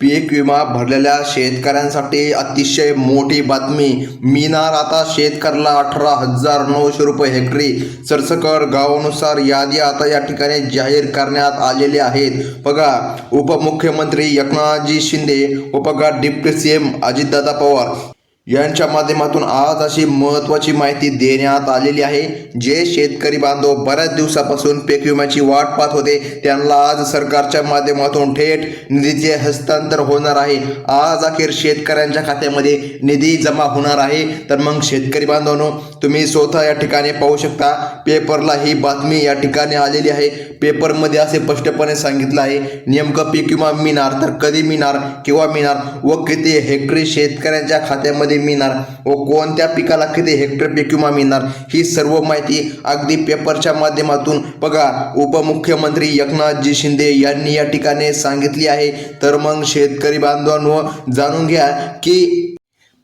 पीक विमा भरलेल्या शेतकऱ्यांसाठी अतिशय मोठी बातमी. मिळणार आता शेतकऱ्याला अठरा हजार नऊशे रुपये हेक्टरी सरसकट गावानुसार यादी आता या ठिकाणी जाहीर करण्यात आलेली आहेत. बघा उपमुख्यमंत्री एकनाथजी शिंदे व बघा deputy C M Ajitdada Pawar यांच्या माध्यमातून आज अशी महत्त्वाची माहिती देण्यात आलेली आहे. जे शेतकरी बांधव बऱ्याच दिवसापासून पीक विम्याची वाट पाहत होते त्यांना आज सरकारच्या माध्यमातून थेट निधीचे हस्तांतर होणार आहे. आज अखेर शेतकऱ्यांच्या खात्यामध्ये निधी जमा होणार आहे. तर मग शेतकरी बांधवांनो तुम्ही स्वतः या ठिकाणी पाहू शकता पेपरला ही बातमी या ठिकाणी आलेली आहे. पेपरमध्ये असे स्पष्टपणे सांगितलं आहे नेमकं पीक विमा मिळणार तर कधी मिळणार किंवा मिळणार व किती हेक्टरी शेतकऱ्यांच्या खात्यामध्ये मिळणार. व कोणत्या पिकाला किती हेक्टर पीक विमा मिळणार ही सर्व माहिती अगदी पेपरच्या माध्यमातून बघा. उपमुख्यमंत्री एकनाथजी शिंदे यांनी या ठिकाणी सांगितली आहे. तर मग शेतकरी बांधवांनो जाणून घ्या की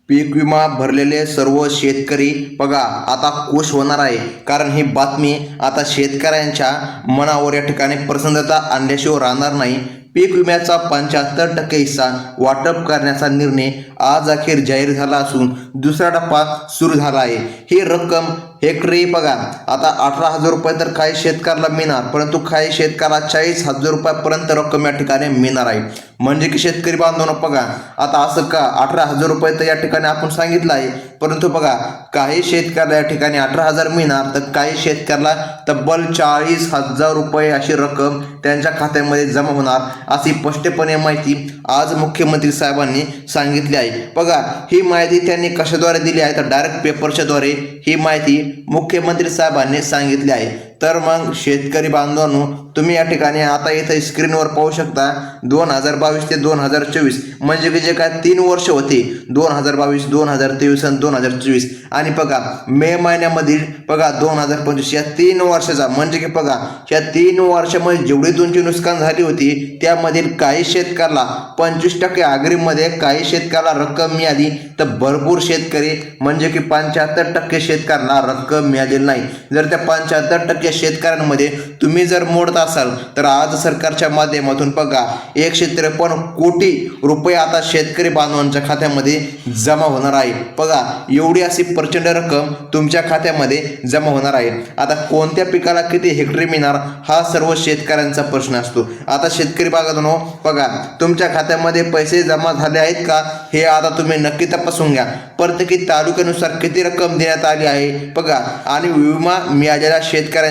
पीक विमा भरलेले सर्व शेतकरी बघा आता खुश होणार आहे. कारण ही बातमी आता शेतकऱ्यांच्या मनावर या ठिकाणी प्रसन्नता आणल्याशिवाय राहणार नाही. पीक विम्याचा पंच्याहत्तर टक्के हिस्सा वाटप करण्याचा निर्णय आज अखेर जाहीर झाला असून दुसरा टप्पा सुरू झाला आहे. ही रक्कम हेक्टरी बघा आता अठरा हजार रुपये तर काही शेतकऱ्याला मिळणार परंतु काही शेतकऱ्याला चाळीस हजार रुपयापर्यंत रक्कम या ठिकाणी मिळणार आहे. म्हणजे की शेतकरी बांधवांना बघा आता असं का अठरा हजार रुपये तर या ठिकाणी आपण सांगितलं आहे परंतु बघा काही शेतकऱ्याला या ठिकाणी अठरा हजार मिळणार तर काही शेतकऱ्याला तब्बल चाळीस हजार रुपये अशी रक्कम त्यांच्या खात्यामध्ये जमा होणार अशी स्पष्टपणे माहिती आज मुख्यमंत्री साहेबांनी सांगितली आहे. बघा ही माहिती त्यांनी कशाद्वारे दिली आहे? तर डायरेक्ट पेपरच्या द्वारे ही माहिती मुख्यमंत्री साहेबांनी सांगितली आहे. तर मग शेतकरी बांधवांनो तुम्ही या ठिकाणी आता इथं स्क्रीनवर पाहू शकता दोन हजार बावीस ते दोन हजार चोवीस. म्हणजे की जे काय तीन वर्ष होते दोन हजार बावीस दोन हजार तेवीस आणि दोन हजार चोवीस. आणि बघा मे महिन्यामधील बघा दोन हजार पंचवीस या तीन वर्षाचा म्हणजे की बघा या तीन वर्षामध्ये जेवढी तुमची नुकसान झाली होती त्यामधील काही शेतकऱ्याला पंचवीस टक्के आगरीमध्ये काही शेतकऱ्याला रक्कम मिळाली. तर भरपूर शेतकरी म्हणजे की पंच्याहत्तर टक्के शेतकऱ्यांना रक्कम मिळालेली नाही. जर त्या पंच्याहत्तर टक्के शेतकऱ्यांमध्ये तुम्ही जर मोडत असाल तर आज सरकारच्या माध्यमातून बघा एकशे त्रेपन्न कोटी रुपये आता शेतकरी बांधवांच्या खात्यामध्ये जमा होणार आहे. बघा एवढी अशी प्रचंड रक्कम तुमच्या खात्यामध्ये जमा होणार आहे. आता कोणत्या पिकाला किती हेक्टरी मिळणार हा सर्व शेतकऱ्यांचा प्रश्न असतो. आता शेतकरी बागातून बघा तुमच्या खात्यामध्ये पैसे जमा झाले आहेत का हे आता तुम्ही नक्की तपासून घ्या. प्रत्येकी तालुक्यानुसार किती रक्कम देण्यात आली आहे बघा आणि विमा मिळालेल्या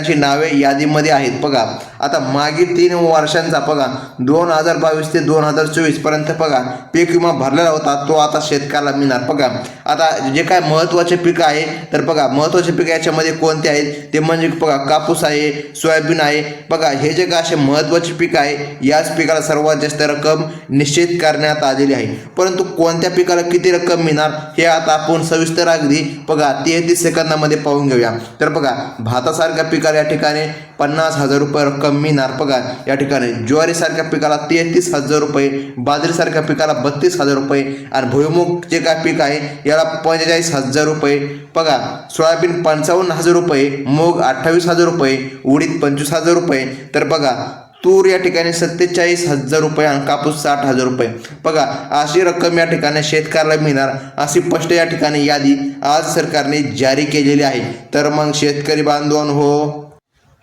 शेतकऱ्यांची नावे यादीमध्ये आहेत. बघा आता मागील तीन वर्षांचा बघा दोन हजार बावीस ते दोन हजार चोवीसपर्यंत बघा पीक विमा भरलेला होता तो आता शेतकऱ्याला मिळणार. बघा आता जे काय महत्त्वाचे पीक आहे तर बघा महत्त्वाचे पीक याच्यामध्ये कोणते आहेत? ते म्हणजे बघा कापूस आहे सोयाबीन आहे. बघा हे जे काय असे महत्त्वाचे पीक आहे याच पिकाला सर्वात जास्त रक्कम निश्चित करण्यात आलेली आहे. परंतु कोणत्या पिकाला किती रक्कम मिळणार हे आता आपण सविस्तर अगदी बघा तेहतीस सेकंदामध्ये पाहून घेऊया. तर बघा भातासारख्या पिकाला या ठिकाणी पन्नास हजार रुपये रक्कम मिळणार पगार या ठिकाणी. ज्वारीसारख्या पिकाला तेहतीस हजार रुपये बाजरीसारख्या पिकाला बत्तीस हजार रुपये आणि भुईमुग जे काय पीक आहे याला पंचेचाळीस हजार रुपये. पगार सोयाबीन पंचावन्न हजार रुपये मूग अठ्ठावीस हजार रुपये उडीद पंचवीस हजार रुपये. तर बघा तूर या ठिकाणी सत्तेचाळीस हजार रुपये आणि कापूस साठ हजार रुपये. बघा अशी रक्कम या ठिकाणी शेतकऱ्याला मिळणार. अशी स्पष्ट या ठिकाणी यादी आज सरकारने जारी केलेली आहे. तर मग शेतकरी बांधवान हो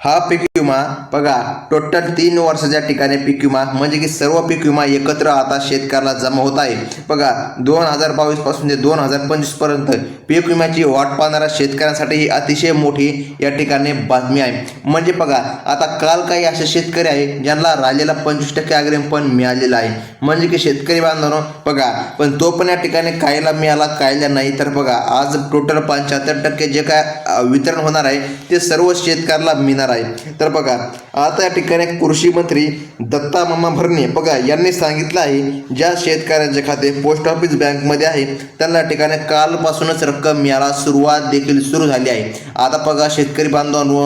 हा पिक विमा. बघा टोटल तीन वर्षाच्या ठिकाणी पीक विमा. म्हणजे की सर्व पीक विमा एकत्र आता शेतकऱ्याला जमा होत आहे. बघा दोन हजार बावीसपासून ते दोन हजार पंचवीसपर्यंत पीक विम्याची वाट पाहणाऱ्या शेतकऱ्यांसाठी ही अतिशय मोठी या ठिकाणी बातमी आहे. म्हणजे बघा आता काल काही असे शेतकरी आहे ज्यांना राहिलेला पंचवीस टक्के अग्रिम पण मिळालेला आहे. म्हणजे की शेतकरी बांधवांनो बघा पण तो पण या ठिकाणी कायला मिळाला कायला नाही. तर बघा आज टोटल पंच्याहत्तर टक्के जे काय वितरण होणार आहे ते सर्व शेतकऱ्याला मिळणार आहे. तर बघा आता या ठिकाणी कृषी मंत्री दत्ता मामा भरणे. बघा यांनी सांगितलं आहे ज्या शेतकऱ्यांचे खाते पोस्ट ऑफिस बँकमध्ये आहे त्यांना या ठिकाणी कालपासूनच रक्कम मिळायला सुरुवात देखील सुरू झाली आहे. आता बघा शेतकरी बांधवांनो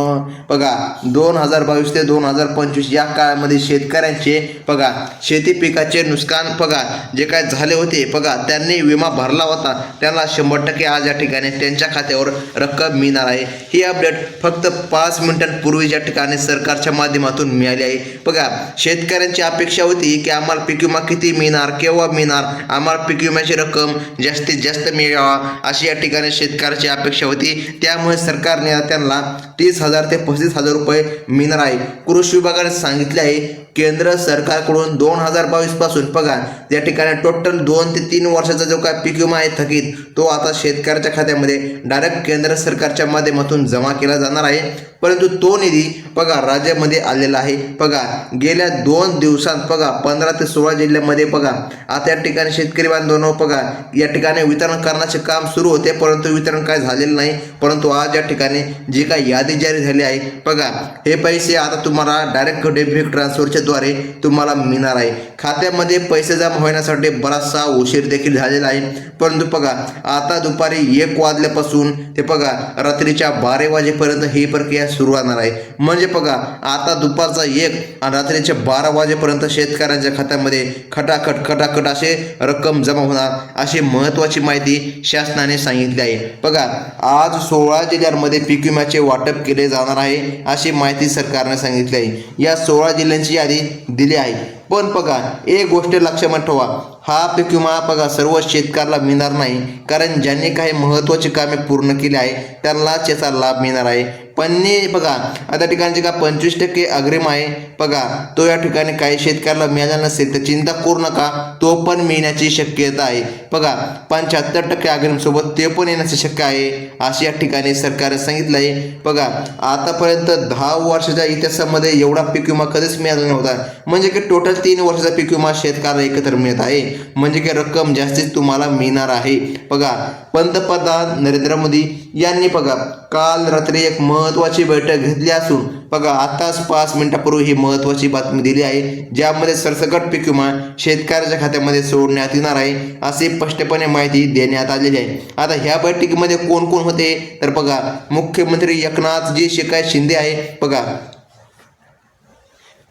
बघा दोन हजार बावीस ते दोन हजार पंचवीस या काळामध्ये शेतकऱ्यांचे बघा शेती पिकाचे नुकसान बघा जे काय झाले होते बघा त्यांनी विमा भरला होता. त्यांना शंभर टक्के आज या ठिकाणी त्यांच्या खात्यावर रक्कम मिळणार आहे. ही अपडेट फक्त पाच मिनिटांपूर्वी या ठिकाणी आणि सरकारच्या माध्यमातून मिळाली आहे. बघा शेतकऱ्यांची अपेक्षा होती की आम्हाला पीक विमा किती मिळणार केव्हा मिळणार आम्हाला पीक विम्याची रक्कम जास्तीत जास्त मिळावा अशी या ठिकाणी शेतकऱ्याची अपेक्षा होती. त्यामुळे सरकारने त्यांना तीस हजार ते पस्तीस हजार रुपये मिळणार आहे. कृषी विभागाने सांगितले आहे केंद्र सरकारकडून दोन हजार बावीसपासून पगार या ठिकाणी टोटल दोन ते तीन वर्षाचा जो काय पीक विमा आहे थकीत तो आता शेतकऱ्याच्या खात्यामध्ये डायरेक्ट केंद्र सरकारच्या माध्यमातून जमा केला जाणार आहे. परंतु तो निधी पगार राज्यामध्ये आलेला आहे. पगार गेल्या दोन दिवसात पगार पंधरा ते सोळा जिल्ह्यामध्ये पगार आता या ठिकाणी शेतकरी बांधवांनो पगार या ठिकाणी वितरण करण्याचे काम सुरू होते परंतु वितरण काय झालेलं नाही. परंतु आज या ठिकाणी जी काय यादी जारी झाली आहे पगार हे पैसे आता तुम्हाला डायरेक्ट डेबिट ट्रान्सफरच्या द्वारे तुम्हाला मिळणार आहे. खात्यामध्ये पैसे जमा होण्यासाठी बराचसा उशीर देखील झालेला आहे. परंतु बघा आता दुपारी एक वाजल्यापासून ते बघा रात्रीच्या बारा वाजेपर्यंत ही प्रक्रिया सुरू राहणार आहे. म्हणजे बघा आता दुपारचा एक आणि रात्रीच्या बारा वाजेपर्यंत शेतकऱ्यांच्या खात्यामध्ये खटाखट खटाखट असे रक्कम जमा होणार अशी महत्त्वाची माहिती शासनाने सांगितली आहे. बघा आज सोळा जिल्ह्यांमध्ये पीक विम्याचे वाटप केले जाणार आहे अशी माहिती सरकारने सांगितली आहे. या सोळा जिल्ह्यांची यादी दिली आहे. पण बघा एक गोष्ट लक्षात ठेवा. हा पीक विमा बघा सर्व शेतकऱ्याला मिळणार नाही. कारण ज्यांनी काही महत्त्वाची कामे पूर्ण केली आहे त्यांनाच याचा लाभ मिळणार आहे. पण बघा आता ठिकाणी का पंचवीस टक्के अग्रिम आहे. बघा तो या ठिकाणी काही शेतकऱ्याला मिळाला नसेल तर चिंता करू नका. तो पण मिळण्याची शक्यता आहे. बघा पंच्याहत्तर टक्के अग्रिम सोबत ते पण येण्याची शक्य आहे. अशी या ठिकाणी सरकारने सांगितलं आहे. बघा आतापर्यंत दहा वर्षाच्या इतिहासामध्ये एवढा पीक विमा कधीच मिळाला नव्हता. म्हणजे की टोटल तीन वर्षाचा पीक विमा शेतकऱ्याला एकत्र मिळत आहे. म्हणजे की रक्कम जास्तीत तुम्हाला मिळणार आहे. बघा पंतप्रधान नरेंद्र मोदी यांनी बघा काल रात्री एक महत्त्वाची बैठक घेतली असून बघा आताच पाच मिनिटापूर्वी ही महत्त्वाची बातमी दिली आहे ज्यामध्ये सरसकट पीक विमा शेतकऱ्याच्या खात्यामध्ये सोडण्यात येणार आहे अशी स्पष्टपणे माहिती देण्यात आलेली आहे. आता ह्या बैठकीमध्ये कोण कोण होते? तर बघा मुख्यमंत्री एकनाथजी शिकाय शिंदे आहे. बघा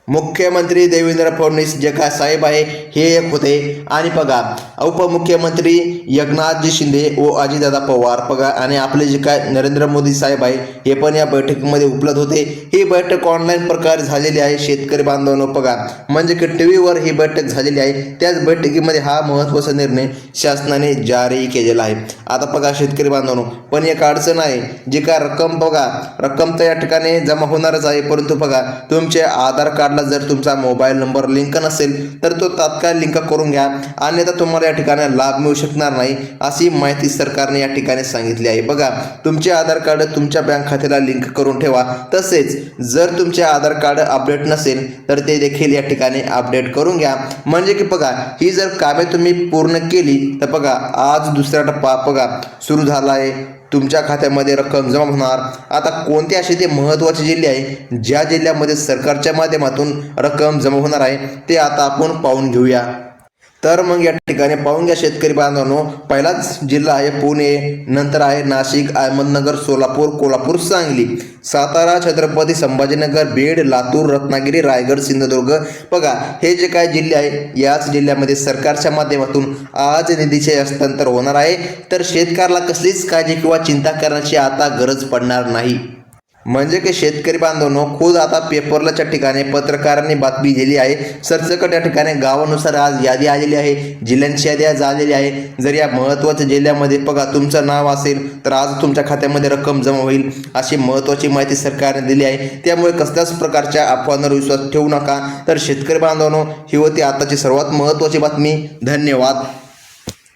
मुख्यमंत्री देवेंद्र फडणवीस जे काय साहेब आहे हे एक होते. आणि बघा उपमुख्यमंत्री एकनाथजी शिंदे व अजितदादा पवार बघा आणि आपले जे काय नरेंद्र मोदी साहेब आहे हे पण या बैठकीमध्ये उपलब्ध होते. ही बैठक ऑनलाईन प्रकारे झालेली आहे शेतकरी बांधवांनो बघा. म्हणजे की टी व्हीवर ही बैठक झालेली आहे. त्याच बैठकीमध्ये हा महत्त्वाचा निर्णय शासनाने जारी केलेला आहे. आता बघा शेतकरी बांधवांनो पण एक अडचण आहे. जी काय रक्कम बघा रक्कम तर या ठिकाणी जमा होणारच आहे परंतु बघा तुमचे आधार कार्ड कार्डला जर तुमचा मोबाईल नंबर लिंक नसेल तर तो तात्काळ लिंक करून घ्या. अन्यथा तुम्हाला या ठिकाणी लाभ मिळू शकणार नाही अशी माहिती सरकारने या ठिकाणी सांगितली आहे. बघा तुमचे आधार कार्ड तुमच्या बँक खात्याला लिंक करून ठेवा. तसेच जर तुमचे आधार कार्ड अपडेट नसेल तर ते देखील या ठिकाणी अपडेट करून घ्या. म्हणजे की बघा ही जर कामे तुम्ही पूर्ण केली तर बघा आज दुसरा टप्पा बघा सुरू झाला आहे. तुमच्या खात्यामध्ये रक्कम जमा होणार. आता कोणते असे ते महत्त्वाचे जिल्हे आहे ज्या जिल्ह्यामध्ये सरकारच्या माध्यमातून रक्कम जमा होणार आहे ते आता आपण पाहून घेऊया. तर मग या ठिकाणी पाहून घ्या शेतकरी बांधवांनो. पहिलाच जिल्हा आहे पुणे नंतर आहे नाशिक अहमदनगर सोलापूर कोल्हापूर सांगली. सातारा छत्रपती संभाजीनगर बीड लातूर रत्नागिरी रायगड सिंधुदुर्ग. बघा हे जे काय जिल्हे आहे याच जिल्ह्यामध्ये सरकारच्या माध्यमातून आज निधीचे हस्तांतर होणार आहे. तर शेतकऱ्याला कसलीच काळजी किंवा चिंता करण्याची आता गरज पडणार नाही. म्हणजे की शेतकरी बांधवनो खुद आता पेपरलाच्या ठिकाणी पत्रकारांनी बातमी दिली आहे. सरसकट या ठिकाणी गावानुसार आज यादी आलेली आहे. जिल्ह्यांची यादी आज आलेली आहे. जर या महत्त्वाच्या जिल्ह्यामध्ये बघा तुमचं नाव असेल तर आज तुमच्या खात्यामध्ये रक्कम जमा होईल अशी महत्त्वाची माहिती सरकारने दिली आहे. त्यामुळे कसल्याच प्रकारच्या अफवांवर विश्वास ठेवू नका. तर शेतकरी बांधवांनो ही होती आताची सर्वात महत्त्वाची बातमी. धन्यवाद.